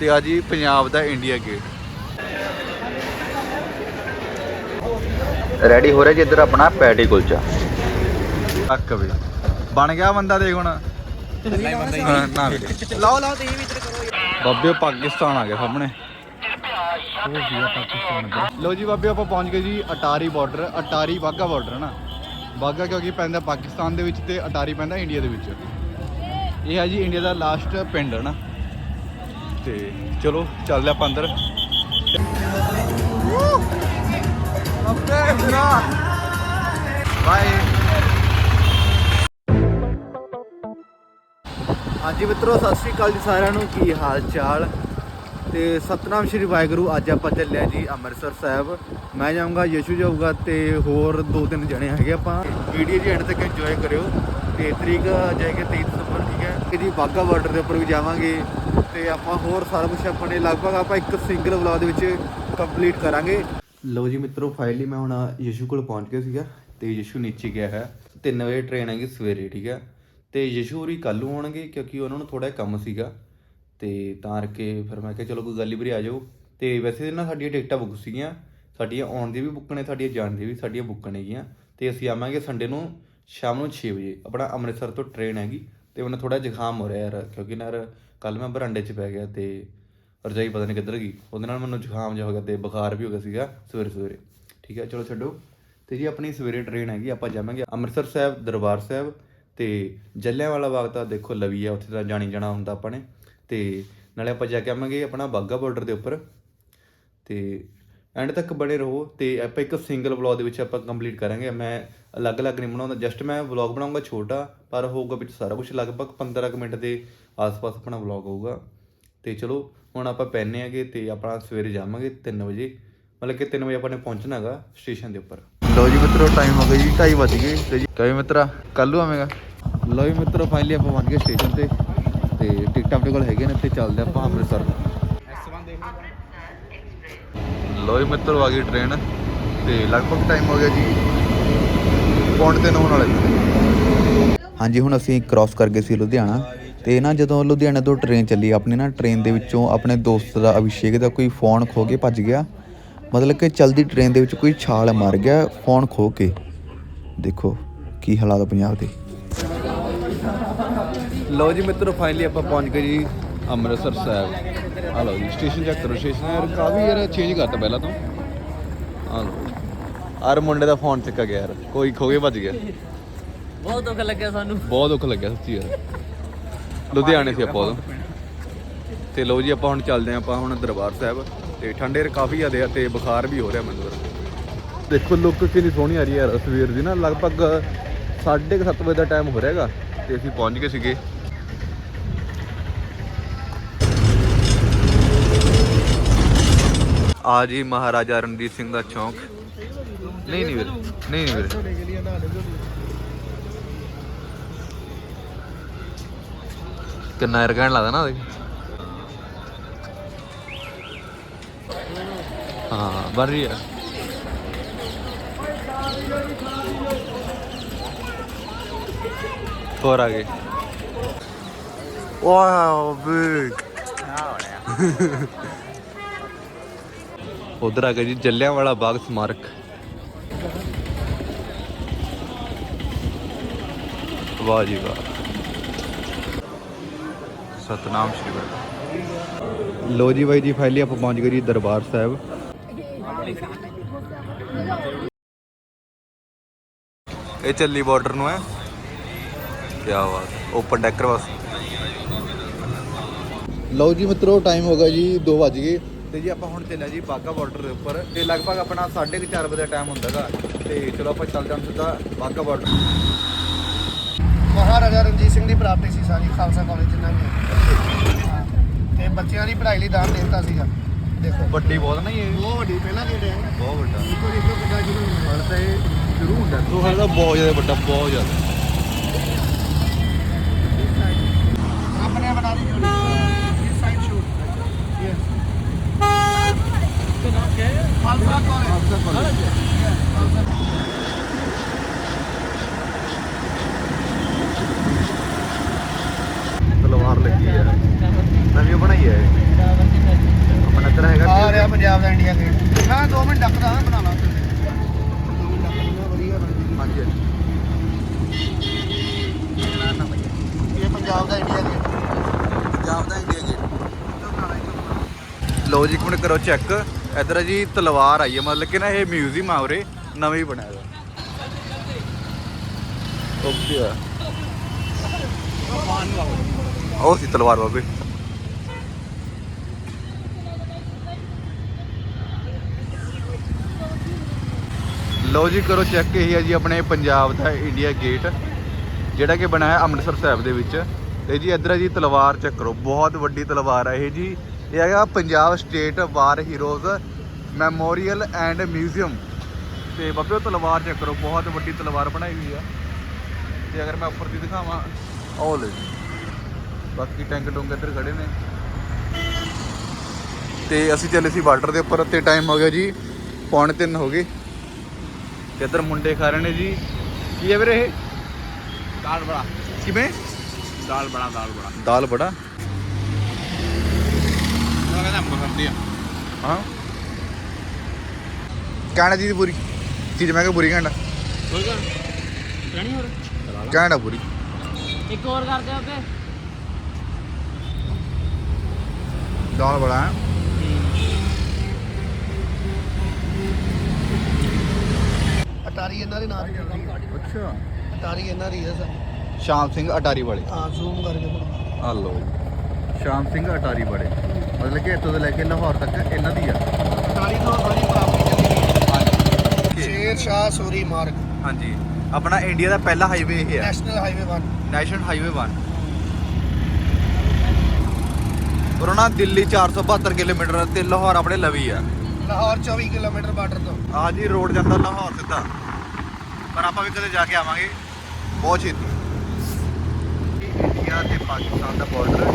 ਤੇ ਆ ਜੀ ਪੰਜਾਬ ਦਾ ਇੰਡੀਆ ਗੇਟ। ਰੈਡੀ ਹੋ ਰਿਹਾ ਜੀ ਇੱਧਰ ਆਪਣਾ ਪੈਟੀ ਕੁਲਚਾ। ਅੱਕ ਵੀ ਬਣ ਗਿਆ ਬੰਦਾ ਦੇਖ ਹੁਣ। ਲਾਓ ਲਾਓ ਤੁਸੀਂ ਵੀ ਇੱਧਰ ਕਰੋ ਬਾਬੇ ਪਾਕਿਸਤਾਨ ਆ ਗਿਆ ਸਾਹਮਣੇ। ਲੋ ਜੀ ਬਾਬੇ ਆਪਾਂ ਪਹੁੰਚ ਗਏ ਜੀ ਅਟਾਰੀ ਬਾਰਡਰ ਅਟਾਰੀ ਵਾਗਾ ਬਾਰਡਰ ਨਾ ਵਾਗਾ ਕਿਉਂਕਿ ਪੈਂਦਾ ਪਾਕਿਸਤਾਨ ਦੇ ਵਿੱਚ ਤੇ ਅਟਾਰੀ ਪੈਂਦਾ ਇੰਡੀਆ ਦੇ ਵਿੱਚ। ਇਹ ਹੈ ਜੀ ਇੰਡੀਆ ਦਾ ਲਾਸਟ ਪਿੰਡ ਹੈ ਨਾ ਤੇ ਚਲੋ ਚੱਲਦੇ ਆਪਾਂ ਅੰਦਰ। ਬਾਏ ਹਾਂਜੀ ਮਿੱਤਰੋ, ਸਤਿ ਸ਼੍ਰੀ ਅਕਾਲ ਜੀ ਸਾਰਿਆਂ ਨੂੰ। ਕੀ ਹਾਲ ਚਾਲ? ਤੇ ਸਤਨਾਮ ਸ਼੍ਰੀ ਵਾਹਿਗੁਰੂ, ਅੱਜ ਆਪਾਂ ਚੱਲਿਆ ਜੀ ਅੰਮ੍ਰਿਤਸਰ ਸਾਹਿਬ। ਮੈਂ ਜਾਊਂਗਾ, ਯਸ਼ੂ ਜਾਊਗਾ ਤੇ ਹੋਰ ਦੋ ਤਿੰਨ ਜਣੇ ਹੈਗੇ ਆਪਾਂ। ਵੀਡੀਓ ਜੀ ਐਂਡ ਤੱਕ ਇੰਜੋਏ ਕਰਿਓ। ਤੇ ਤਰੀਕ ਜਾਏਗੀ 23 ਦਸੰਬਰ, ਠੀਕ ਹੈ? ਕਿ ਜੀ ਬਾਗਾ ਬਾਰਡਰ ਦੇ ਉੱਪਰ ਵੀ ਜਾਵਾਂਗੇ। ਤੇ ਆਪਾਂ ਹੋਰ ਸਾਰਾ ਕੁਝ ਆਪਣੇ ਲਗਭਗ ਆਪਾਂ ਇੱਕ ਸਿੰਗਲ ਵਲੌਗ ਦੇ ਵਿੱਚ ਕੰਪਲੀਟ ਕਰਾਂਗੇ। ਲਓ ਜੀ ਮਿੱਤਰੋ ਫਾਈਨਲੀ ਮੈਂ ਹੁਣ ਯਸ਼ੂ ਕੋਲ ਪਹੁੰਚ ਗਿਆ ਸੀਗਾ ਤੇ ਯਸ਼ੂ ਨੀਚੇ ਗਿਆ ਹੈ। 3 ਵਜੇ ਟ੍ਰੇਨ ਹੈਗੀ ਸਵੇਰੇ, ਠੀਕ ਹੈ। ਤੇ ਯਸ਼ੂ ਹੋਰੀ ਕੱਲ੍ਹ ਨੂੰ ਆਉਣਗੇ ਕਿਉਂਕਿ ਉਹਨਾਂ ਨੂੰ ਥੋੜਾ ਕੰਮ ਸੀਗਾ। ਤੇ ਤਾਂ ਕਰਕੇ ਫਿਰ ਮੈਂ ਕਿਹਾ, ਚਲੋ ਕੋਈ ਗੱਲ ਹੀ ਵੀਰੇ, ਆ ਜਾਓ। ਤੇ ਵੈਸੇ ਨਾ ਸਾਡੀਆਂ ਟਿਕਟਾਂ ਬੁੱਕ ਸੀਗੀਆਂ। ਸਾਡੀਆਂ ਆਉਣ ਦੀ ਵੀ ਬੁੱਕ ਨੇ, ਸਾਡੀਆਂ ਜਾਣ ਦੀ ਵੀ ਸਾਡੀਆਂ ਬੁੱਕ ਨੇਗੀਆਂ ਤੇ ਅਸੀਂ ਆਵਾਂਗੇ ਸੰਡੇ ਨੂੰ ਸ਼ਾਮ ਨੂੰ 6 ਵਜੇ। ਆਪਣਾ ਅੰਮ੍ਰਿਤਸਰ ਤੋਂ ਟ੍ਰੇਨ ਹੈਗੀ ਤੇ ਮੈਨੂੰ ਥੋੜਾ ਜ਼ੁਕਾਮ ਹੋ ਰਿਹਾ ਯਾਰ, ਕਿਉਂਕਿ ਨਾ ਯਾਰ ਕੱਲ ਮੈਂ ਬਰਾਂਡੇ 'ਚ ਪੈ ਗਿਆ ਤੇ ਰਜਾਈ ਪਤਾ ਨਹੀਂ ਕਿੱਧਰ ਗਈ। ਉਹਦੇ ਨਾਲ ਮੈਨੂੰ ਜ਼ੁਕਾਮ ਜਿਹਾ ਹੋ ਗਿਆ ਤੇ ਬੁਖਾਰ ਵੀ ਹੋ ਗਿਆ ਸੀਗਾ ਸਵੇਰੇ ਸਵੇਰੇ। ਠੀਕ ਹੈ, ਚਲੋ ਛੱਡੋ। ਤੇ ਜੀ ਆਪਣੀ ਸਵੇਰੇ ਟ੍ਰੇਨ ਹੈਗੀ, ਆਪਾਂ ਜਾਵਾਂਗੇ ਅੰਮ੍ਰਿਤਸਰ ਸਾਹਿਬ, ਦਰਬਾਰ ਸਾਹਿਬ ਤੇ ਜਲਿਆਂਵਾਲਾ ਬਾਗ ਤਾਂ ਦੇਖੋ ਲਵੀ ਆ, ਉੱਥੇ ਤਾਂ ਜਾਣੀ ਜਾਣਾ ਹੁੰਦਾ ਆਪਾਂ ਨੇ। ਤੇ ਨਾਲੇ ਆਪਾਂ ਜਾ ਕੇ ਆਵਾਂਗੇ ਆਪਣਾ ਬਾਗਾ ਬਾਰਡਰ ਦੇ ਉੱਪਰ। ਤੇ ਐਂਡ ਤੱਕ ਬਣੇ ਰਹੋ ਤੇ ਆਪਾਂ ਇੱਕ ਸਿੰਗਲ ਵਲੌਗ ਦੇ ਵਿੱਚ ਆਪਾਂ ਕੰਪਲੀਟ ਕਰਾਂਗੇ। ਮੈਂ ਅਲੱਗ-ਅਲੱਗ ਨਹੀਂ ਬਣਾਉਂਦਾ ਜਸਟ ਮੈਂ ਵਲੌਗ ਬਣਾਉਂਗਾ ਛੋਟਾ, ਪਰ ਹੋਊਗਾ ਵਿੱਚ ਸਾਰਾ ਕੁਝ ਲਗਭਗ 15 ਕੁ ਮਿੰਟ ਦੇ ਆਸ-ਪਾਸ ਆਪਣਾ ਵਲੌਗ ਹੋਊਗਾ। ਤੇ ਚਲੋ ਹੁਣ ਆਪਾਂ ਪੈਨੇ ਆਗੇ ਤੇ ਆਪਣਾ ਸਵੇਰੇ ਜਾਵਾਂਗੇ 3 ਵਜੇ। ਮਤਲਬ ਕਿ 3 ਵਜੇ ਆਪਾਂ ਨੇ ਪਹੁੰਚਣਾ ਹੈਗਾ ਸਟੇਸ਼ਨ ਦੇ ਉੱਪਰ। ਲਓ ਜੀ ਮਿੱਤਰੋ ਟਾਈਮ ਹੋ ਗਿਆ ਜੀ 2:30 ਵੱਜ ਗਏ। ਤੇ ਜੀ ਕਹੇ ਮਿੱਤਰਾ ਕੱਲ ਨੂੰ ਆਵੇਂਗਾ? ਲਓ ਜੀ ਮਿੱਤਰੋ ਫਾਈਨਲੀ ਆਪਾਂ ਪਹੁੰਚ ਗਏ ਸਟੇਸ਼ਨ ਤੇ। ਤੇ ਟਿਕਟ ਆਪਣੇ ਕੋਲ ਹੈਗੇ ਨੇ ਤੇ ਚੱਲਦੇ ਆਪਾਂ ਅੰਮ੍ਰਿਤਸਰ ਲਓ ਜੀ ਮਿੱਤਰੋ ਆ ਗਈ ਟ੍ਰੇਨ ਤੇ ਲਗਭਗ ਟਾਈਮ ਹੋ ਗਿਆ ਜੀ ਪੌਂਡ ਤੇ ਹੋਣ ਵਾਲੇ। ਹਾਂਜੀ ਹੁਣ ਅਸੀਂ ਕ੍ਰਾਸ ਕਰ ਗਏ ਸੀ ਲੁਧਿਆਣਾ। ਤੇ ਨਾ ਜਦੋਂ ਲੁਧਿਆਣਾ ਤੋਂ ਟ੍ਰੇਨ ਚੱਲੀ ਆਪਣੀ ਨਾ ਟ੍ਰੇਨ ਦੇ ਵਿੱਚੋਂ ਆਪਣੇ ਦੋਸਤ ਦਾ ਅਭਿਸ਼ੇਕ ਦਾ ਕੋਈ ਫੋਨ ਖੋ ਕੇ ਭੱਜ ਗਿਆ। ਮਤਲਬ ਕਿ ਚਲਦੀ ਟ੍ਰੇਨ ਦੇ ਵਿੱਚ ਕੋਈ ਛਾਲ ਮਾਰ ਗਿਆ ਫੋਨ ਖੋ ਕੇ। ਦੇਖੋ ਕੀ ਹਾਲਾਤ ਪੰਜਾਬ ਦੇ। ਲਓ ਜੀ ਮਿੱਤਰੋ ਫਾਈਨਲੀ ਆਪਾਂ ਪਹੁੰਚ ਗਏ ਜੀ ਅੰਮ੍ਰਿਤਸਰ ਸਾਹਿਬ। ਆ ਲਓ ਜੀ ਸਟੇਸ਼ਨ ਚੈੱਕ ਕਰੋ ਸਟੇਸ਼ਨ ਯਾਰ ਕਾਫੀ ਯਾਰ ਚੇਂਜ ਕਰਤਾ ਪਹਿਲਾਂ ਤੋਂ। ਆ ਲਓ ਆਰ ਮੁੰਡੇ ਦਾ ਫੋਨ ਚੱਕਾ ਗਿਆ ਯਾਰ ਕੋਈ ਖੋ ਕੇ ਭੱਜ ਗਿਆ। ਬਹੁਤ ਦੁੱਖ ਲੱਗਿਆ ਸਾਨੂੰ। ਬਹੁਤ ਦੁੱਖ ਲੱਗਿਆ ਸੱਚੀ ਯਾਰ। ਲੁਧਿਆਣੇ ਸੀ ਆਪਾਂ ਉਦੋਂ। ਤੇ ਲਓ ਜੀ ਆਪਾਂ ਹੁਣ ਚੱਲਦੇ ਆਪਾਂ ਹੁਣ ਦਰਬਾਰ ਸਾਹਿਬ। ਤੇ ਠੰਡੇ ਕਾਫੀ ਜ਼ਿਆਦੇ ਆ ਤੇ ਬੁਖਾਰ ਵੀ ਹੋ ਰਿਹਾ ਮੈਨੂੰ ਦੇਖੋ ਲੁੱਕ ਕਿੰਨੀ ਸੋਹਣੀ ਆ ਰਹੀ ਹੈ ਯਾਰ ਸਵੇਰ ਦੀ ਨਾ। ਲਗਭਗ 7:30 ਵਜੇ ਦਾ ਟਾਈਮ ਹੋ ਰਿਹਾਗਾ ਤੇ ਅਸੀਂ ਪਹੁੰਚ ਗਏ ਸੀਗੇ। ਆ ਜੀ ਮਹਾਰਾਜਾ ਰਣਜੀਤ ਸਿੰਘ ਦਾ ਚੌਂਕ। ਨਹੀਂ ਨਹੀਂ ਵੀਰੇ ਨਹੀਂ ਨਹੀਂ ਵੀਰੇ। ਕਿੰਨਾ ਯਾਰ ਕਹਿਣ ਲੱਗਦਾ ਨਾ ਉਹਦੇ। ਹਾਂ ਬਣ ਰਹੀ ਹੈ ਹੋਰ ਆ ਗਏ। ਵਾਓ ਬਿਗ ਉਧਰ ਆ ਗਿਆ ਜੀ ਜੱਲਿਆਂ ਵਾਲਾ ਬਾਗ ਸਮਾਰਕ। ਵਾਹ ਜੀ ਵਾਹ। ਸਤਨਾਮ ਸ਼੍ਰੀ ਵਾਹਿਗੁਰੂ। ਲੋ ਜੀ ਬਾਈ ਜੀ ਫਾਈਨਲੀ ਆਪਾਂ ਪਹੁੰਚ ਗਏ ਜੀ ਦਰਬਾਰ ਸਾਹਿਬ। ਇਹ ਚੱਲੀ ਬਾਰਡਰ ਨੂੰ ਹੈ। ਕੀ ਬਾਤ ਓਪਨ ਡੈਕਰ ਬਸ। ਲਓ ਜੀ ਮਿੱਤਰੋ ਟਾਈਮ ਹੋ ਗਿਆ ਜੀ 2 ਵਜ ਗਏ। ਤੇ ਜੀ ਆਪਾਂ ਹੁਣ ਚੱਲਿਆ ਜੀ ਬਾਗਾ ਬਾਰਡਰ ਦੇ ਉੱਪਰ। ਤੇ ਲਗਭਗ ਆਪਣਾ 4:30 ਵਜੇ ਦਾ ਟਾਈਮ ਹੁੰਦਾਗਾ ਤੇ ਚਲੋ ਆਪਾਂ ਚੱਲਦੇ ਹਾਂ ਸਿੱਧਾ ਬਾਗਾ ਬਾਰਡਰ ਮਹਾਰਾਜਾ ਰਣਜੀਤ ਸਿੰਘ ਦੀ ਪ੍ਰਾਪਤੀ ਸੀ ਸਾਰੀ ਖਾਲਸਾ ਕਾਲਜ ਜਿੰਨਾ ਵੀ ਹਾਂ। ਤੇ ਬੱਚਿਆਂ ਦੀ ਪੜ੍ਹਾਈ ਲਈ ਦਾਨ ਦੇ ਦਿੱਤਾ ਸੀਗਾ। ਦੇਖੋ। ਵੱਡੀ ਬਹੁਤ ਨਾ ਇਹ ਬਹੁਤ ਵੱਡੀ ਪਹਿਲਾਂ ਦੀ ਡੈਮ ਬਹੁਤ ਵੱਡਾ। ਇੱਕੋ ਦੇਖੋ ਕਿੱਦਾਂ ਸ਼ੁਰੂ ਹੋਇਆ ਹੁਣ ਤਾਂ ਇਹ ਸ਼ੁਰੂ ਹੁੰਦਾ। ਤੋਂ ਹਾਲੇ ਤਾਂ ਬਹੁਤ ਜ਼ਿਆਦਾ ਵੱਡਾ ਬਹੁਤ ਜ਼ਿਆਦਾ। ਆਪਣੇ ਬਣਾ ਦੀ ਇਸ side shoot yes Khalsa college Khalsa college ਤਲਵਾਰ ਲੱਗੀ ਹੈ? ਨਵੀਂ ਬਣਾਈ ਹੈ। ਇਹ। ਪੰਜਾਬ ਦਾ ਇੰਡੀਆ ਗੇਟ। ਮੈਂ 2 ਮਿੰਟ ਡੱਕਦਾ ਹਾਂ ਬਣਾ ਲਾ। 2 ਮਿੰਟ ਡੱਕਦਾ ਵਧੀਆ ਬਣ ਜੂਗੀ ਹਾਂਜੀ। ਇਹ ਪੰਜਾਬ ਦਾ ਇੰਡੀਆ ਗੇਟ। ਪੰਜਾਬ ਦਾ ਇੰਡੀਆ ਗੇਟ। ਲੋ ਜੀ ਮਿੰਟ ਕਰੋ ਚੈੱਕ ਇਧਰ ਜੀ ਤਲਵਾਰ ਆਈ ਹੈ ਮਤਲਬ ਕਿ ਨਾ ਇਹ ਮਿਊਜ਼ੀਅਮ ਆ ਉਰੇ ਨਵਾਂ ਹੀ ਬਣਾਇਆ ਹੋਇਆ। ਓਕੇ ਉਹ ਸੀ ਤਲਵਾਰ ਬਾਬੇ। ਲਓ ਜੀ, ਕਰੋ ਚੈੱਕ ਇਹ ਹੈ ਜੀ ਆਪਣੇ ਪੰਜਾਬ ਦਾ ਇੰਡੀਆ ਗੇਟ ਜਿਹੜਾ ਕਿ ਬਣਾਇਆ ਅੰਮ੍ਰਿਤਸਰ ਸਾਹਿਬ ਦੇ ਵਿੱਚ। ਤੇ ਜੀ ਇੱਧਰ ਹੈ ਜੀ ਤਲਵਾਰ ਚੈੱਕ ਕਰੋ, ਬਹੁਤ ਵੱਡੀ ਤਲਵਾਰ ਹੈ ਇਹ ਜੀ। ਇਹ ਹੈਗਾ Punjab state war heroes memorial and museum ਤੇ ਬੱਬੇ, ਉਹ ਤਲਵਾਰ ਚੈੱਕ ਕਰੋ, ਬਹੁਤ ਵੱਡੀ ਤਲਵਾਰ ਬਣਾਈ ਹੋਈ ਆ। ਤੇ ਅਗਰ ਮੈਂ ਉੱਪਰ ਦੀ ਦਿਖਾਵਾਂ ਉਹ ਲੈ ਜੀ। ਬਾਕੀ ਟੈਂਕ ਟੁੰਕ ਇੱਧਰ ਖੜੇ ਨੇ। ਤੇ ਅਸੀਂ ਚੱਲੇ ਸੀ ਬਾਰਡਰ ਦੇ ਉੱਪਰ, ਤੇ ਟਾਈਮ ਹੋ ਗਿਆ ਜੀ, ਪੌਣੇ ਤਿੰਨ ਹੋ ਗਏ। ਤੇ ਇੱਧਰ ਮੁੰਡੇ ਖਾ ਰਹੇ ਨੇ ਜੀ। ਕੀ ਹੈ ਵੀਰੇ ਇਹ? ਦਾਲ ਬੜਾ। ਕਿਵੇਂ? ਦਾਲ ਬੜਾ ਦਾਲ ਬੜਾ। ਦਾਲ ਬੜਾ? ਕਹਿੰਦਾ ਆ। ਹਾਂ। ਕਹਿਣਾ ਜੀ ਦੀ ਪੂਰੀ। ਚੀਜ਼ ਮੈਂ ਕਿਹਾ ਪੂਰੀ ਰਹਿਣੀ ਹੋਰ? ਕਹਿਣਾ ਪੂਰੀ। ਇੱਕ ਹੋਰ ਕਰ ਦੇ ਆਪੇ ਦਾਲ ਬੜਾ ਹੈ। ਅਟਾਰੀ ਇਹਨਾਂ ਦੇ ਨਾਂ ਚੱਲਦੀ ਅੱਛਾ। ਅਟਾਰੀ ਇਹਨਾਂ ਦੀ ਹੈ ਸਰ। ਸ਼ਾਮ ਸਿੰਘ ਅਟਾਰੀ ਵਾਲੇ। ਹਾਂ ਜ਼ੂਮ ਕਰਕੇ ਆ ਲੋ ਸ਼ਾਮ ਸਿੰਘ ਅਟਾਰੀ ਵਾਲੇ। ਮਤਲਬ ਕਿ ਇੱਥੋਂ ਤੋਂ ਲੈ ਕੇ ਲਾਹੌਰ ਤੱਕ ਇਹਨਾਂ ਦੀ ਆ। ਅਟਾਰੀ ਤੋਂ ਸਾਰੀ ਪ੍ਰਾਪਤੀ ਚੱਲੀ ਹਾਂਜੀ। ਸ਼ੇਰ ਸ਼ਾਹ ਸੂਰੀ ਮਾਰਗ। ਹਾਂਜੀ। ਆਪਣਾ ਇੰਡੀਆ ਦਾ ਪਹਿਲਾ ਹਾਈਵੇ ਇਹ ਹੈ ਨੈਸ਼ਨਲ ਹਾਈਵੇ 1 ਨੈਸ਼ਨਲ ਹਾਈਵੇ 1 ਕਰੋਨਾ ਦਿੱਲੀ 472 ਕਿਲੋਮੀਟਰ ਤੇ ਲਾਹੌਰ ਆਪਣੇ ਲਵੀ ਆ। ਲਾਹੌਰ 24 ਕਿਲੋਮੀਟਰ ਬਾਰਡਰ ਤੋਂ। ਆ ਜੀ ਰੋਡ ਜਾਂਦਾ ਲਾਹੌਰ ਸਿੱਧਾ। ਪਰ ਆਪਾਂ ਵੀ ਕਦੇ ਜਾ ਕੇ ਆਵਾਂਗੇ। ਬਹੁਤ ਛੇਤੀ। ਇੰਡੀਆ ਤੇ ਪਾਕਿਸਤਾਨ ਦਾ ਬਾਰਡਰ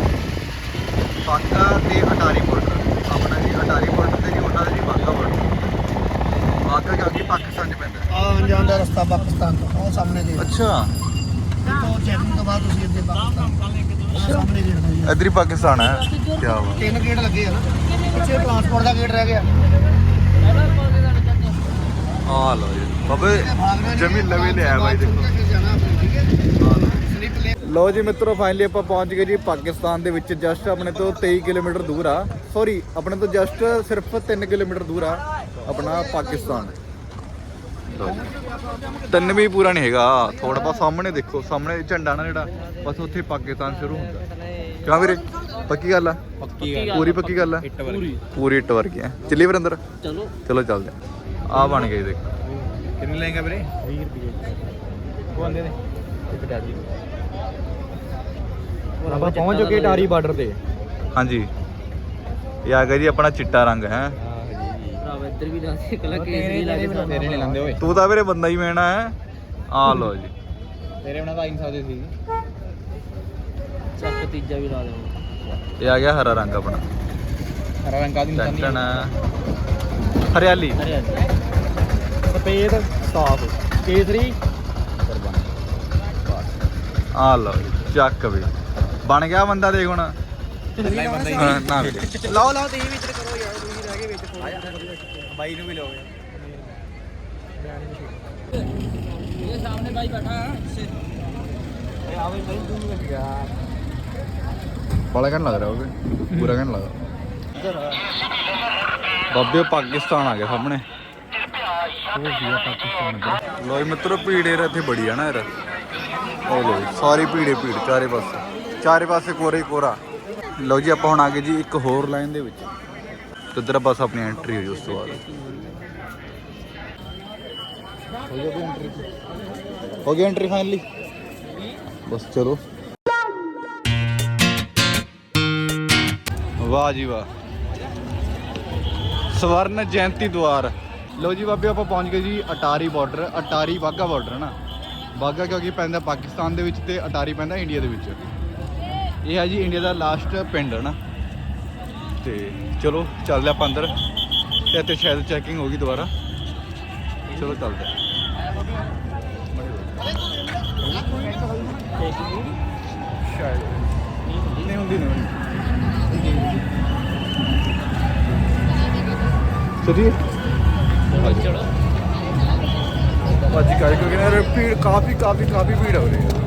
ਪਾਕਾ ਤੇ ਅਟਾਰੀ ਬਾਰਡਰ ਆਪਣਾ ਜੀ ਅਟਾਰੀ ਬਾਰਡਰ ਤੇ ਜੀ ਉਹਨਾਂ ਦਾ ਜੀ ਬਾਗਾ ਬਾਰਡਰ ਬਾਗਾ ਕਿਉਂਕਿ ਪਾਕਿਸਤਾਨ 'ਚ ਪੈਂਦਾ। ਆ ਅੰਜਾਮ ਦਾ ਰਸਤਾ ਪਾਕਿਸਤਾਨ ਤੋਂ ਉਹ ਸਾਹਮਣੇ ਦੇ ਅੱਛਾ। ਤੋਂ ਚੈਕਿੰਗ ਤੋਂ ਬਾਅਦ ਤੁਸੀਂ ਅੱਗੇ ਪਾਕਿਸਤਾਨ ਸਾਹਮਣੇ ਗੇਟ ਦਾ ਜੀ। ਇੱਧਰ ਹੀ ਪਾਕਿਸਤਾਨ ਹੈ। ਕੀ ਬਾਤ ਤਿੰਨ ਗੇਟ ਲੱਗੇ ਆ ਨਾ। ਪਿੱਛੇ ਟਰਾਂਸਪੋਰਟ ਦਾ ਗੇਟ ਰਹਿ ਗਿਆ। ਆ ਲੋ ਜੀ। ਬਾਬੇ ਜਮੀ ਲਵੇ ਲਿਆ ਬਾਈ ਦੇਖੋ। ਜਾਣਾ ਆਪਣੇ ਠੀਕ ਹੈ ਸਲਿੱਪ ਲੈ ਜੀ ਮਿੱਤਰੋ ਫਾਈਨਲੀ ਆਪਾਂ ਪਹੁੰਚ ਗਏ ਜੀ ਪਾਕਿਸਤਾਨ ਦੇ ਵਿੱਚ ਜਸਟ ਆਪਣੇ ਤੋਂ 23 ਕਿਲੋਮੀਟਰ ਦੂਰ ਆ। ਸੌਰੀ ਆਪਣੇ ਤੋਂ ਜਸਟ ਸਿਰਫ 3 ਕਿਲੋਮੀਟਰ ਦੂਰ ਆ ਆਪਣਾ ਪਾਕਿਸਤਾਨ। ਤਿੰਨ ਵੀ ਪੂਰਾ ਨਹੀਂ ਹੈਗਾ। ਥੋੜਾ ਬਹੁਤ ਸਾਹਮਣੇ ਦੇਖੋ ਸਾਹਮਣੇ ਝੰਡਾ ਨਾ ਜਿਹੜਾ ਬਸ ਉੱਥੇ ਪਾਕਿਸਤਾਨ ਸ਼ੁਰੂ ਹੁੰਦਾ। ਕਿਉਂ ਵੀਰੇ? ਪੱਕੀ ਗੱਲ ਆ? ਪੱਕੀ ਪੂਰੀ ਪੱਕੀ ਗੱਲ ਆ? ਪੂਰੀ। ਇੱਟ ਵਰਗੀ ਆ। ਚੱਲੀ ਵੀਰ ਅੰਦਰ। ਚਲੋ। ਚਲੋ ਚੱਲਦੇ ਆ। ਆ ਬਣ ਗਏ ਦੇਖੋ। ਕਿੰਨੇ ਲੈਂਗਾ ਵੀਰੇ? 20 ਰੁਪਏ। ਉਹ ਆਂਦੇ ਨੇ। ਇੱਕ ਡਾਲੀ ਆਪਾਂ ਪਹੁੰਚ ਚੁੱਕੇ ਟਾਰੀ ਬਾਰਡਰ ਤੇ। ਹਾਂਜੀ। ਇਹ ਆ ਗਿਆ ਜੀ ਆਪਣਾ ਚਿੱਟਾ ਰੰਗ ਹੈ। ਭਰਾਵਾ ਇੱਧਰ ਵੀ ਲਾ ਦੇ ਕਲਾ ਕੇਸ ਵੀ ਲਾ ਕੇ ਤੇਰੇ ਨਹੀਂ ਲੰਦੇ ਓਏ। ਤੂੰ ਤਾਂ ਵੀਰੇ ਬੰਦਾ ਹੀ ਮੈਣਾ ਹੈ। ਆ ਲੋ ਜੀ। ਤੇਰੇ ਬਣਾ ਤਾਂ ਆਈ ਨਹੀਂ ਸਕਦੇ ਸੀ। ਚੱਕ ਤੀਜਾ ਵੀ ਲਾ ਦੇ ਇਹ ਆ ਗਿਆ ਹਰਾ ਰੰਗ ਆਪਣਾ। ਹਰਾ ਰੰਗ ਆਦੀ ਟੰਟਣ ਹਰਿਆਲੀ। ਹਰੇ ਸਫੇਦ ਸਾਫ਼। ਕੇਸਰੀ। ਆ ਲੋ ਜੀ ਚੱਕ ਵੀ। ਬਣ ਗਿਆ ਬੰਦਾ ਦੇਖ ਹੁਣ। ਹਾਂ, ਨਾ ਵੀਰੇ। ਲਾਓ ਲਾਓ ਤੁਸੀਂ ਵੀ ਇੱਧਰ ਕਰੋ ਯਾਰ ਤੁਸੀਂ ਰਹਿ ਗਏ ਵਿੱਚ ਬਾਈ ਨੂੰ ਵੀ ਲਾਓ ਯਾਰ। ਇਹ ਸਾਹਮਣੇ ਬਾਈ ਬੈਠਾ। ਇਹ ਆਵੇ ਬਾਈ ਤੂੰ ਵੀ ਯਾਰ ਬੜਾ ਘਣ ਲੱਗ ਰਿਹਾ ਉਹ ਪੂਰਾ ਘਣ ਲੱਗ ਰਿਹਾ। ਬਾਬੇ ਪਾਕਿਸਤਾਨ ਆ ਗਿਆ ਸਾਹਮਣੇ। ਉਹ ਵੀ ਪਾਕਿਸਤਾਨ ਦੇ ਲੋਈ ਮਿੱਤਰੋ, ਭੀੜ ਯਾਰ ਇੱਥੇ ਬੜੀ ਆ ਨਾ ਯਾਰ। ਉਹ ਲੋ ਸਾਰੀ ਭੀੜੇ ਭੀੜ, ਚਾਰੇ ਪਾਸੇ। ਚਾਰੇ ਪਾਸੇ ਕੋਰੇ ਕੋਰਾ। ਲਓ ਜੀ, ਆਪਾਂ ਹੁਣ ਆ ਗਏ ਜੀ ਇੱਕ ਹੋਰ ਲਾਈਨ ਦੇ ਵਿੱਚ। ਤੇ ਇੱਧਰ ਬਸ ਆਪਣੀ ਐਂਟਰੀ ਹੋਈ, ਉਸ ਤੋਂ ਬਾਅਦ। ਹੋ ਗਿਆ ਐਂਟਰੀ ਹੋ ਗਿਆ ਐਂਟਰੀ ਫਾਈਨਲੀ ਬਸ ਚਲੋ। ਵਾਹ ਜੀ ਵਾਹ। ਸਵਰਨ ਜਯੰਤੀ ਦੁਆਰ। ਲੋ ਜੀ ਬਾਬੇ, ਆਪਾਂ ਪਹੁੰਚ ਗਏ ਜੀ ਅਟਾਰੀ ਬਾਰਡਰ ਅਟਾਰੀ ਵਾਗਾ ਬਾਰਡਰ ਨਾ? ਵਾਗਾ ਕਿਉਂਕਿ ਪੈਂਦਾ ਪਾਕਿਸਤਾਨ ਦੇ ਵਿੱਚ ਤੇ ਅਟਾਰੀ ਪੈਂਦਾ ਇੰਡੀਆ ਦੇ ਵਿੱਚ। ਇਹ ਹੈ ਜੀ ਇੰਡੀਆ ਦਾ ਲਾਸਟ ਪਿੰਡ, ਹੈ ਨਾ? ਤੇ ਚਲੋ, ਚੱਲਦੇ ਆਪਾਂ ਅੰਦਰ। ਤੇ ਇੱਥੇ ਸ਼ਾਇਦ ਚੈਕਿੰਗ ਹੋ ਗਈ ਦੁਬਾਰਾ। ਚਲੋ, ਚੱਲਦੇ ਸ਼ਾਇਦ। ਨਹੀਂ, ਹੁੰਦੀ ਨਹੀਂ, ਹੁੰਦੀ। भज चढ़ो भज करके यार भीड़ काफ़ी काफ़ी काफ़ी भीड़ हो रही है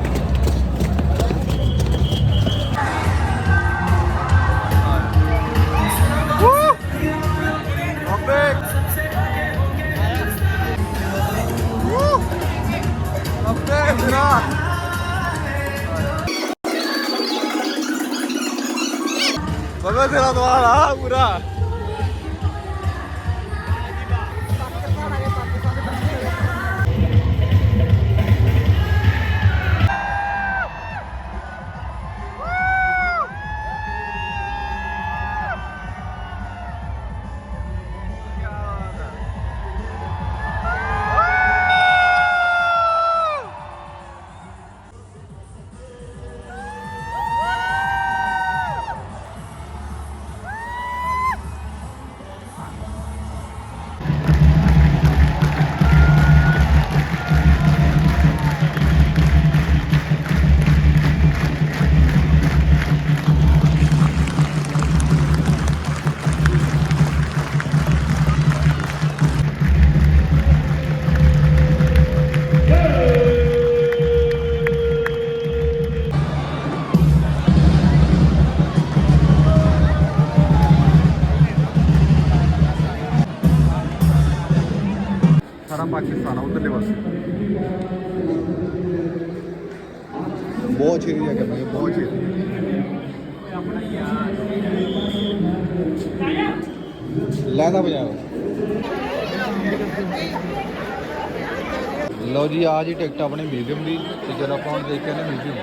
ਜੀ ਆ ਜੀ ਟਿਕਟ ਆਪਣੇ ਮਿਊਜ਼ੀਅਮ ਦੀ, ਤੇ ਜਦੋਂ ਆਪਾਂ ਹੁਣ ਦੇਖ ਕੇ ਆਨੇ ਮਿਊਜ਼ੀਅਮ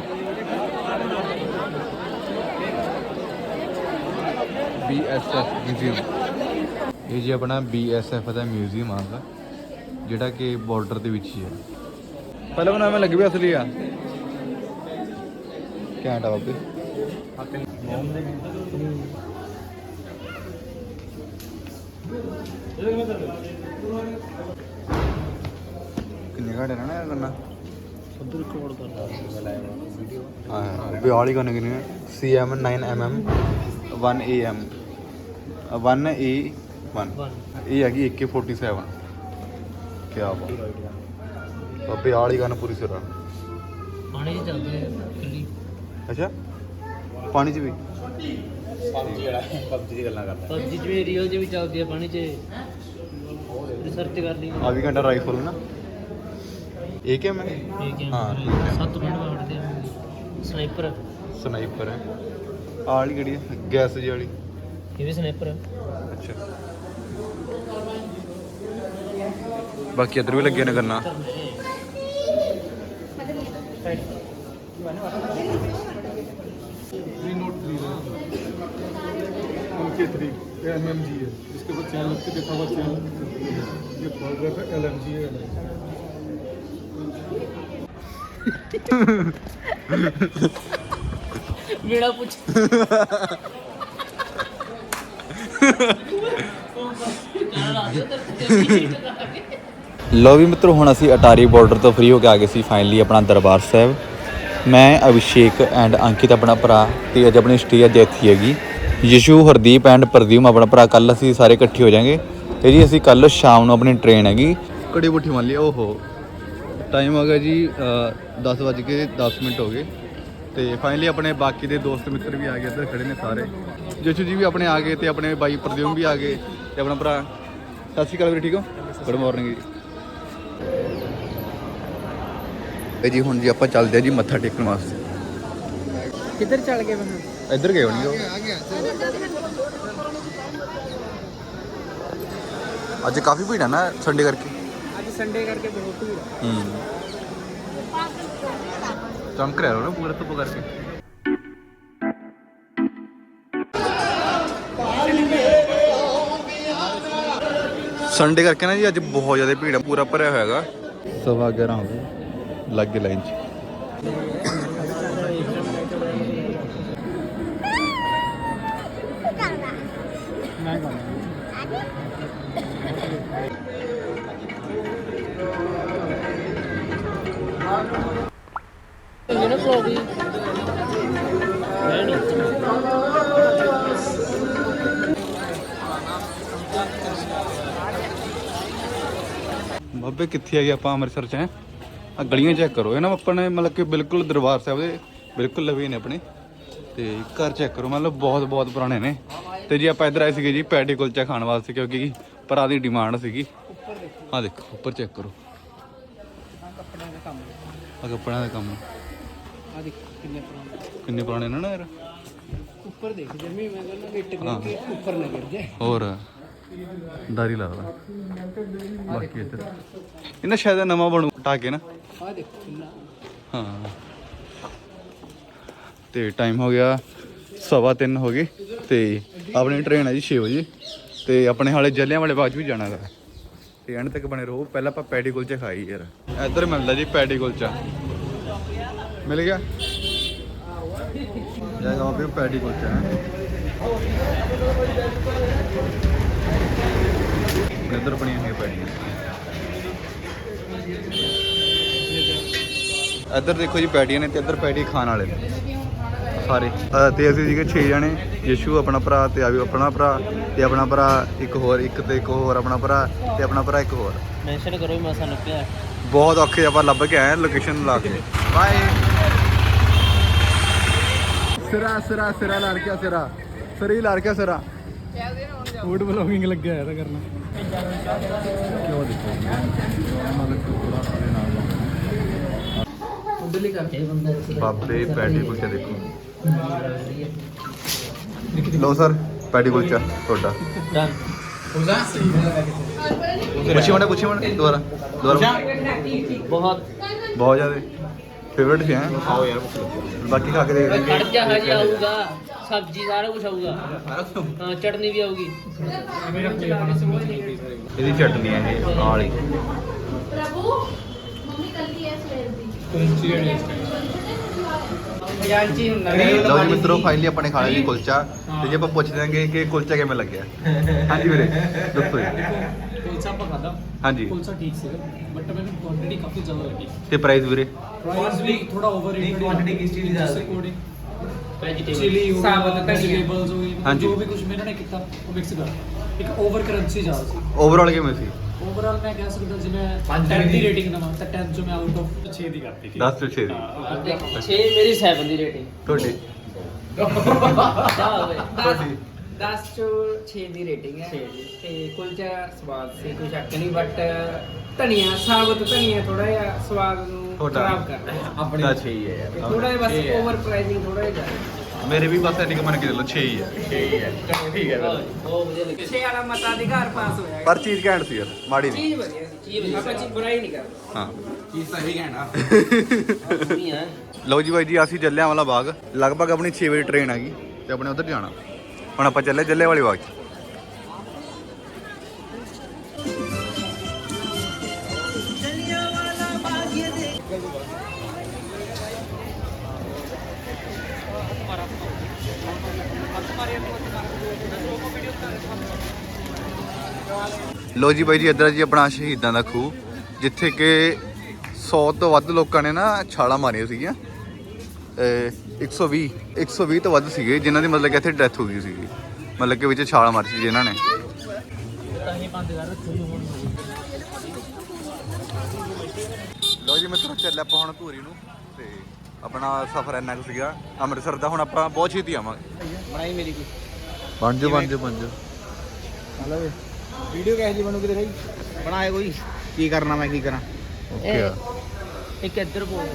BSF ਮਿਊਜ਼ੀਅਮ ਇਹ ਜੀ ਆਪਣਾ BSF ਦਾ ਮਿਊਜ਼ੀਅਮ ਆਗਾ ਜਿਹੜਾ ਕਿ ਬਾਰਡਰ ਦੇ ਵਿੱਚ ਹੀ ਹੈ ਪਹਿਲਾਂ ਮੈਨੂੰ ਐਵੇਂ ਲੱਗ ਵੀ ਅਸਲੀ ਆ। ਘੈਂਟ ਆ ਬਾਬੇ। ਕਿੰਨੇ ਘਾੜੇ ਨਾ ਇਹ ਕਰਨਾ ਸੰਦਰ ਕੋਡ ਕਰਦਾ ਵੀਡੀਓ ਹਾਂ ਬਿਆਲੀ ਕਰਨੇ। ਕਿੰਨੇ CM 9mm 1AM 1A 1 ਇਹ ਹੈਗੀ AK47 ਕੀ ਬਾਤ। ਬਾਬੇ ਆਲੀ ਗਨ ਪੂਰੀ ਸਿਰਾ ਪਾਣੀ ਚ ਚੱਲਦੇ ਅੱਛਾ ਪਾਣੀ ਚ ਵੀ। ਪਬਜੀ ਚ ਵੀ ਰੀਅਲ ਚ ਵੀ ਚੱਲਦੀ ਆ ਪਾਣੀ ਚ। ਰਿਸਰਚ ਕਰ ਲਈ ਆ ਵੀ ਘੰਟਾ ਰਾਈਫਲ ਨਾ ਇਹ ਕਿ ਮੈਂ ਇਹ ਕੀ ਹਾਂ, ਠੀਕ ਹੈ। ਸੱਤ ਮਿੰਟ ਵੜਦੇ ਸਨਾਈਪਰ ਸਨਾਈਪਰ ਹੈ ਆਹ ਵਾਲੀ ਕਿਹੜੀ ਹੈ ਗੈਸ ਜੀ ਵਾਲੀ ਇਹ ਵੀ ਸਨਾਈਪਰ ਅੱਛਾ ਬਾਕੀ ਇਧਰ ਵੀ ਲੱਗੇ ਨੇ ਕਰਨਾ उनके थ्री एम एम जी है इसके बाद चैनल के देखा हुआ चैनल ये बॉर्डर है एल एम जी है ਮੇਰਾ ਪੁੱਛ। ਲੋ ਵੀ ਮਿੱਤਰੋ ਹੁਣ ਅਸੀਂ ਅਟਾਰੀ ਬਾਰਡਰ ਤੋਂ ਫ੍ਰੀ ਹੋ ਕੇ ਆ ਗਏ ਸੀ ਫਾਈਨਲੀ ਆਪਣਾ ਦਰਬਾਰ ਸਾਹਿਬ। ਮੈਂ ਅਭਿਸ਼ੇਕ ਐਂਡ ਅੰਕਿਤ ਆਪਣਾ ਭਰਾ ਤੇ ਅੱਜ ਆਪਣੀ ਸਟੇ ਅੱਜ ਇੱਥੇ ਹੈਗੀ। ਯਸ਼ੂ ਹਰਦੀਪ ਐਂਡ ਪ੍ਰਦੀਪ ਆਪਣਾ ਭਰਾ ਕੱਲ ਅਸੀਂ ਸਾਰੇ ਇਕੱਠੇ ਹੋ ਜਾਾਂਗੇ। ਤੇ ਜੀ ਅਸੀਂ ਕੱਲ ਸ਼ਾਮ ਨੂੰ ਆਪਣੀ ਟ੍ਰੇਨ ਹੈਗੀ। ਕੜੀ ਬੁੱਠੀ ਮੰਨ ਲਈ ਓਹੋ। ਟਾਈਮ ਹੋ ਗਿਆ ਜੀ 10 ਵਜ ਕੇ 10 ਮਿੰਟ ਹੋ ਗਏ। ਤੇ ਫਾਈਨਲੀ ਆਪਣੇ ਬਾਕੀ ਦੇ ਦੋਸਤ ਮਿੱਤਰ ਵੀ ਆ ਗਏ ਇੱਧਰ ਖੜੇ ਨੇ ਸਾਰੇ। ਜਸ਼ੂ ਜੀ ਵੀ ਆਪਣੇ ਆ ਗਏ ਤੇ ਆਪਣੇ ਬਾਈ ਪ੍ਰਦੀਪ ਵੀ ਆ ਗਏ ਤੇ ਆਪਣਾ ਭਰਾ। ਸਤਿ ਸ਼੍ਰੀ ਅਕਾਲ ਵੀਰੇ ਠੀਕ ਹੋ? ਗੁੱਡ ਮਾਰਨਿੰਗ ਜੀ। ਤੇ ਜੀ ਹੁਣ ਜੀ ਆਪਾਂ ਚੱਲਦੇ ਆ ਜੀ ਮੱਥਾ ਟੇਕਣ ਵਾਸਤੇ। ਕਿੱਧਰ ਚੱਲ ਗਏ ਬਣਾ ਇੱਧਰ ਗਏ ਹੋਣਗੇ ਉਹ? ਅੱਜ ਕਾਫੀ ਭੀੜ ਹੈ ਨਾ ਸੰਡੇ ਕਰਕੇ। ਅੱਜ ਸੰਡੇ ਕਰਕੇ ਬਹੁਤ ਭੀੜ ਆ। ਹੂੰ ਚਮਕ ਰਿਹਾ ਨਾ ਪੂਰਾ ਧੁੱਪ ਕਰਕੇ। ਸੰਡੇ ਕਰਕੇ ਨਾ ਜੀ ਅੱਜ ਬਹੁਤ ਜ਼ਿਆਦਾ ਭੀੜ ਹੈ ਪੂਰਾ ਭਰਿਆ ਹੋਇਆ ਹੈਗਾ। ਸਵਾ 11 ਹੋ ਗਏ ਲੱਗ ਲਾਈਨ 'ਚ। ਬਾਬੇ ਕਿੱਥੇ ਆ ਗਏ ਆਪਾਂ ਅੰਮ੍ਰਿਤਸਰ ਚ ਹੈ? ਆ ਗਲੀਆਂ ਚੈੱਕ ਕਰੋ। ਇਹ ਨਾ ਆਪਾਂ ਨੇ ਮਤਲਬ ਕਿ ਬਿਲਕੁਲ ਦਰਬਾਰ ਸਾਹਿਬ ਦੇ ਬਿਲਕੁਲ ਲਵੇ ਨੇ ਆਪਣੇ। ਤੇ ਘਰ ਚੈੱਕ ਕਰੋ। ਮਤਲਬ ਬਹੁਤ ਬਹੁਤ ਪੁਰਾਣੇ ਨੇ। ਤੇ ਜੀ ਆਪਾਂ ਇੱਧਰ ਆਏ ਸੀਗੇ ਜੀ ਪੈਟੀ ਕੁਲਚਾ ਖਾਣ ਵਾਸਤੇ ਕਿਉਂਕਿ ਭਰਾ ਦੀ ਡਿਮਾਂਡ ਸੀਗੀ। ਆ ਦੇਖੋ ਉੱਪਰ ਚੈੱਕ ਕਰੋ। ਕੱਪੜਿਆਂ ਦਾ ਕੰਮ ਆ ਕੱਪੜਿਆਂ ਦਾ ਕੰਮ। ਆ ਦੇਖ ਕਿੰਨੇ ਪੁਰਾਣੇ। ਕਿੰਨੇ ਪੁਰਾਣੇ ਨੇ ਨਾ ਯਾਰ? ਉੱਪਰ ਦੇਖ ਜਮੀ ਮੈਂ ਕਹਿੰਦਾ ਗਿੱਟ ਹਾਂ। ਕੇ ਉੱਪਰ ਨਾ ਗਿਰ ਜਾਏ ਹੋਰ। ਡਰ ਹੀ ਲੱਗਦਾ। ਬਾਕੀ ਇੱਧਰ ਇਹਨਾਂ ਸ਼ਾਇਦ ਨਵਾਂ ਬਣੂ ਟਾ ਕੇ ਨਾ। ਆ ਦੇਖ ਕਿੰਨਾ। ਹਾਂ। ਤੇ ਟਾਈਮ ਹੋ ਗਿਆ ਸਵਾ ਤਿੰਨ ਹੋ ਗਏ ਤੇ ਆਪਣੀ ਟ੍ਰੇਨ ਹੈ ਜੀ 6 ਵਜੇ। ਤੇ ਆਪਣੇ ਹਾਲੇ ਜੱਲਿਆਂ ਵਾਲੇ ਬਾਗ 'ਚ ਵੀ ਜਾਣਾ ਹੈ ਤੇ ਐਂਡ ਤੱਕ ਬਣੇ ਰਹੋ। ਪਹਿਲਾਂ ਆਪਾਂ ਪੈਟੀ ਕੁਲਚਾ ਖਾਈ ਯਾਰ। ਇੱਧਰ ਮਿਲਦਾ ਜੀ ਪੈਟੀ ਕੁਲਚਾ ਮਿਲ ਗਿਆ? ਪੈਟੀ ਕੁਲਚਾ ਹੈ ਇੱਧਰ ਬਣੀਆਂ ਹੋਈਆਂ ਪੈਟੀਆਂ ਇੱਧਰ ਦੇਖੋ ਜੀ ਪੈਟੀਆਂ ਨੇ ਤੇ ਇੱਧਰ ਪੈਟੀ ਖਾਣ ਵਾਲੇ ਨੇ। ਸਾਰੇ। ਤੇ ਅਸੀਂ ਸੀਗੇ 6 ਜਣੇ ਯਸ਼ੂ ਆਪਣਾ ਭਰਾ ਤੇ ਆਵੀ ਆਪਣਾ ਭਰਾ ਤੇ ਆਪਣਾ ਭਰਾ ਇੱਕ ਹੋਰ ਇੱਕ ਤੇ ਇੱਕ ਹੋਰ ਆਪਣਾ ਭਰਾ ਤੇ ਆਪਣਾ ਭਰਾ ਇੱਕ ਹੋਰ। ਮੈਂਸ਼ਨ ਕਰੋ ਮੈਂ ਸਾਨੂੰ ਕਿਹਾ। ਬਹੁਤ ਔਖੇ ਆਪਾਂ ਲੱਭ ਕੇ ਆਏ ਲੋਕੇਸ਼ਨ ਲਾ ਕੇ। ਬਾਏ। ਸਿਰਾ ਸਿਰਾ ਸਿਰਾ ਲੜ ਕੇ ਸਿਰਾ। ਸਰੀ ਲੜ ਸਿਰਾ। फ़ूड ब्लॉगिंग लग गया था करना बाबे पैटी कुलचा देखो लो सर पैटी कुलचा थोड़ा पूछी मैंने पूछी मैंने दोबारा दोबारा बहुत बहुत ज़्यादा ਫੇਵਰਟ ਸੀ ਹੈ। ਆਓ ਯਾਰ ਬਾਕੀ ਖਾ ਕੇ ਦੇਖ ਖੜ ਜਾ ਹਜੇ ਆਊਗਾ। ਸਬਜ਼ੀ ਸਾਰਾ ਕੁਝ ਆਊਗਾ। ਹਾਂ ਚਟਨੀ ਵੀ ਆਊਗੀ। ਇਹਦੀ ਚਟਨੀ ਹੈ ਇਹ ਵਾਲੀ ਪ੍ਰਭੂ ਮੰਮੀ ਕੱਲੀ ਐ ਸਵੇਰ ਦੀ। ਖਜ਼ਾਨਚੀ ਹੁੰਦਾ ਲਓ ਜੀ ਮਿੱਤਰੋ ਫਾਈਨਲੀ ਆਪਾਂ ਨੇ ਖਾ ਜੀ ਕੁਲਚਾ। ਤੇ ਜੇ ਆਪਾਂ ਪੁੱਛਦੇ ਹਾਂਗੇ ਕਿ ਕੁਲਚਾ ਕਿਵੇਂ ਲੱਗਿਆ। ਹਾਂਜੀ ਵੀਰੇ ਦੱਸੋ ਜੀ। ਕੁਲਚਾ ਆਪਾਂ ਖਾਦਾ ਹਾਂਜੀ। ਕੁਲਚਾ ਠੀਕ ਸੀ। ਬਟ ਮੈਨੂੰ ਕੁਆਂਟੀਟੀ ਕਾਫੀ ਜ਼ਿਆਦਾ ਲੱਗੀ। ਤੇ ਪ੍ਰਾਈਸ ਵੀਰੇ? ਪ੍ਰਾਈਸ ਵੀ ਥੋੜਾ ਓਵਰ ਰੇਟਡ ਕੁਆਂਟੀਟੀ ਕਿਸ ਚੀਜ਼ ਦੀ ਜ਼ਿਆਦਾ ਸੀ ਵੈਜੀਟੇਬਲ ਸਾਬਤ ਵੈਜੀਟੇਬਲਸ ਹੋਈ ਜੋ ਵੀ ਕੁਝ ਮੈਂ ਇਹਨਾਂ ਨੇ ਕੀਤਾ ਉਹ ਮਿਕਸ ਕਰ। ਇੱਕ ਓਵਰ ਕਰੰਸੀ ਜ਼ਿਆਦਾ ਸੀ। ਓਵਰਆਲ ਕਿਵੇਂ ਸੀ? ਓਵਰਆਲ ਮੈਂ ਕਹਿ ਸਕਦਾ ਜਿਵੇਂ 10 ਦੀ ਰੇਟਿੰਗ ਦਵਾਂ। ਤਾਂ 10 ਚੋਂ ਮੈਂ ਆਊਟ ਆਫ 6 ਦੀ ਕਰਤੀ 10 ਤੋਂ 6 ਦੀ। 6 ਮੇਰੀ 7 ਦੀ ਰੇਟਿੰਗ ਤੁਹਾਡੀ। 10 ਹੋਵੇ 10 10 ਚੋਂ 6 ਦੀ ਰੇਟਿੰਗ ਹੈ ਤੇ ਕੁਲਚਾ ਸਵਾਦ ਸੀ ਕੋਈ ਸ਼ੱਕ ਨਹੀਂ ਬਟ ਧਨੀਆ ਸਾਬਤ ਧਨੀਆ ਥੋੜਾ ਜਿਹਾ ਸਵਾਦ ਨੂੰ। ਖਰਾਬ ਕਰਦਾ ਹੈ ਆਪਣੀ ਅੱਛਾ ਹੀ ਹੈ ਥੋੜਾ ਜਿਹਾ ਬਸ ਓਵਰ ਪ੍ਰਾਈਸਿੰਗ ਥੋੜਾ ਜਿਹਾ ਜ਼ਿਆਦਾ ਮੇਰੇ ਵੀ ਬਸ ਇੰਨੀ ਕੁ ਮੰਨ ਕੇ ਚੱਲੋ 6 ਹੀ ਹੈ। 6 ਹੀ ਹੈ। ਠੀਕ ਹੈ ਬਹੁਤ ਵਧੀਆ ਲੱਗੀ। ਛੇ ਵਾਲਾ ਮਤਾਧਿਕਾਰ ਪਾਸ ਹੋਇਆ। ਪਰ ਚੀਜ਼ ਘੈਂਟ ਸੀ ਯਾਰ ਮਾੜੀ ਨਹੀਂ। ਚੀਜ਼ ਵਧੀਆ ਸੀ ਚੀਜ਼ ਆਪਾਂ ਚੀਜ਼ ਬੁਰਾਈ ਨਹੀਂ ਕਰਦੇ। ਹਾਂ। ਮੰਮੀ ਆ। ਲਓ ਜੀ ਬਾਈ ਜੀ ਅਸੀਂ ਜੱਲਿਆਂ ਵਾਲਾ ਬਾਗ। ਲਗਭਗ ਆਪਣੀ 6 ਵਜੇ ਟ੍ਰੇਨ ਹੈਗੀ ਤੇ ਆਪਣੇ ਉਧਰ ਜਾਣਾ। ਹੁਣ ਆਪਾਂ ਚੱਲੇ ਜੱਲੇ ਵਾਲੇ ਬਾਗ 'ਚ। ਲੋ ਜੀ ਬਾਈ ਜੀ, ਇੱਧਰ ਜੀ ਆਪਣਾ ਸ਼ਹੀਦਾਂ ਦਾ ਖੂਹ, ਜਿੱਥੇ ਕਿ 100 ਤੋਂ ਵੱਧ ਲੋਕਾਂ ਨੇ ਨਾ ਛਾਲਾਂ ਮਾਰੀਆਂ ਸੀਗੀਆਂ। 120 120 ਤੋਂ ਵੱਧ ਸੀਗੇ ਜਿਨ੍ਹਾਂ ਦੀ ਮਤਲਬ ਕਿ ਇੱਥੇ ਡੈਥ ਹੋ ਗਈ ਸੀਗੀ। ਮਤਲਬ ਕਿ ਵਿੱਚ ਛਾਲ ਮਾਰੀ ਸੀ ਜਿਨ੍ਹਾਂ ਨੇ। ਲੋ ਜੀ ਮਿੱਤਰੋ ਚੱਲੇ ਆਪਾਂ ਹੁਣ ਧੂਰੀ ਨੂੰ ਤੇ ਆਪਣਾ ਸਫ਼ਰ ਇੰਨਾ ਕੁ ਸੀਗਾ। ਅੰਮ੍ਰਿਤਸਰ ਦਾ ਹੁਣ ਆਪਾਂ ਬਹੁਤ ਛੇਤੀ ਆਵਾਂਗੇ। ਬਣਾਈ ਮੇਰੀ ਕੋਈ। ਬਣ ਜਾ ਬਣ ਜਾ ਬਣ ਜਾ ਹਲੋ ਵੀਡੀਓ ਕਿਹੋ ਜੀ ਬਣੂਗੀ ਤੇਰੀ ਬਣਾਏ ਕੋਈ? ਕੀ ਕਰਨਾ ਮੈਂ ਕੀ ਕਰਾਂ? ਓਕੇ ਇੱਕ ਇੱਧਰ ਬੋਲ।